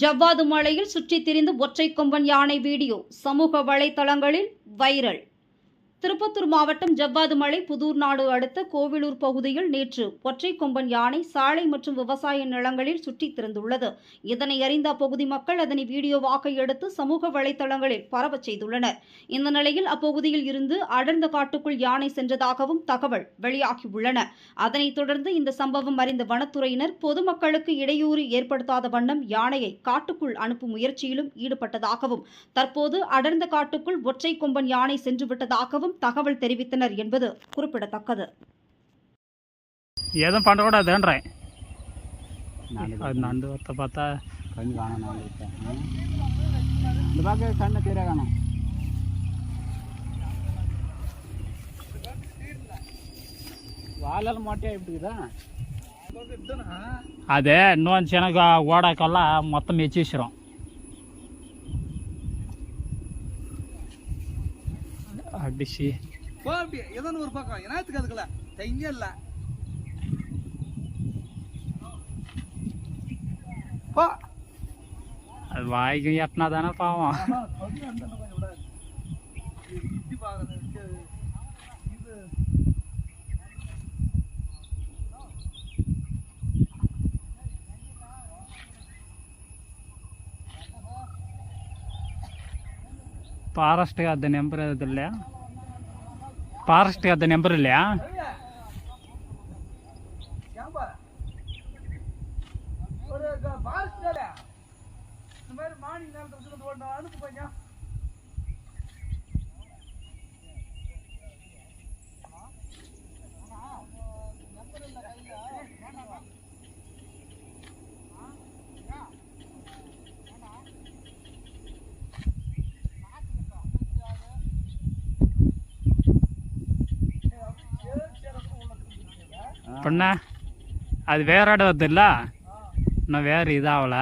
ஜவ்வாது மலையில் சுற்றித் திரிந்து ஒற்றை கொம்பன் யானை வீடியோ. சமூக வலைதளங்களில் வைரல். திருப்பத்தூர் மாவட்டம் ஜவ்வாது மலை புதூர் நாடு அடுத்த கோவிலூர் பகுதியில் நேற்று ஒற்றை கொம்பன் யானை சாலை மற்றும் விவசாய நிலங்களில் சுற்றித் திறந்துள்ளது இதனை அறிந்த அப்பகுதி மக்கள் அதனை வீடியோவாக எடுத்து சமூக வலைதளங்களில் பரவச் செய்துள்ளனர். இந்த நிலையில் அப்பகுதியில் இருந்து அடர்ந்த காட்டுக்குள் யானை சென்றதாகவும் தகவல் வெளியாகியுள்ளன. அதனைத் தொடர்ந்து இந்த சம்பவம் அறிந்த வனத்துறையினர் பொதுமக்களுக்கு இடையூறு ஏற்படுத்தாத வண்ணம் யானையை காட்டுக்குள் அனுப்பும் முயற்சியிலும் ஈடுபட்டதாகவும் தற்போது அடர்ந்த காட்டுக்குள் ஒற்றை கொம்பன் யானை சென்று விட்டதாகவும் தகவல் தெரிவித்தனர் என்பது குறிப்பிடத்தக்கது. எதுவும் பண்ணக்கூடாதுன்றேன் அது நண்டு ஒருத்த பார்த்தா கண்ணு காணும் இந்த பக்கம் கண்ணு தீர காணும். மொட்டையா இப்படிக்குதா அது இன்னொன்று சினக்கு ஓடாக்கெல்லாம் மொத்தம் மெச்சிச்சிரும் அடிச்சு. ஏதோ ஒரு பக்கம். என்னத்துக்கு அதுக்குள்ள. தைங்க இல்ல. போ. அது வாய்க்கு எட்டினா தானே பாவம். ಫಾರೆಸ್ಟ್ಗೆ ಅದು ನೆಂಬರ್ ಇದಿಲ್ಲ ಫಾರೆಸ್ಟ್ಗೆ ಅದು ನೆಂಬರ್ ಇಲ್ಲ ஏன்பா ஒரு பாரஸ்ட் இந்த மாதிரி மாடி நேரத்தில் இருக்கிறது ஒன்று அனுப்பு கொஞ்சம் பண்ண அது வேற இடம் வருதுல்ல? இன்னும் வேறு இதாகல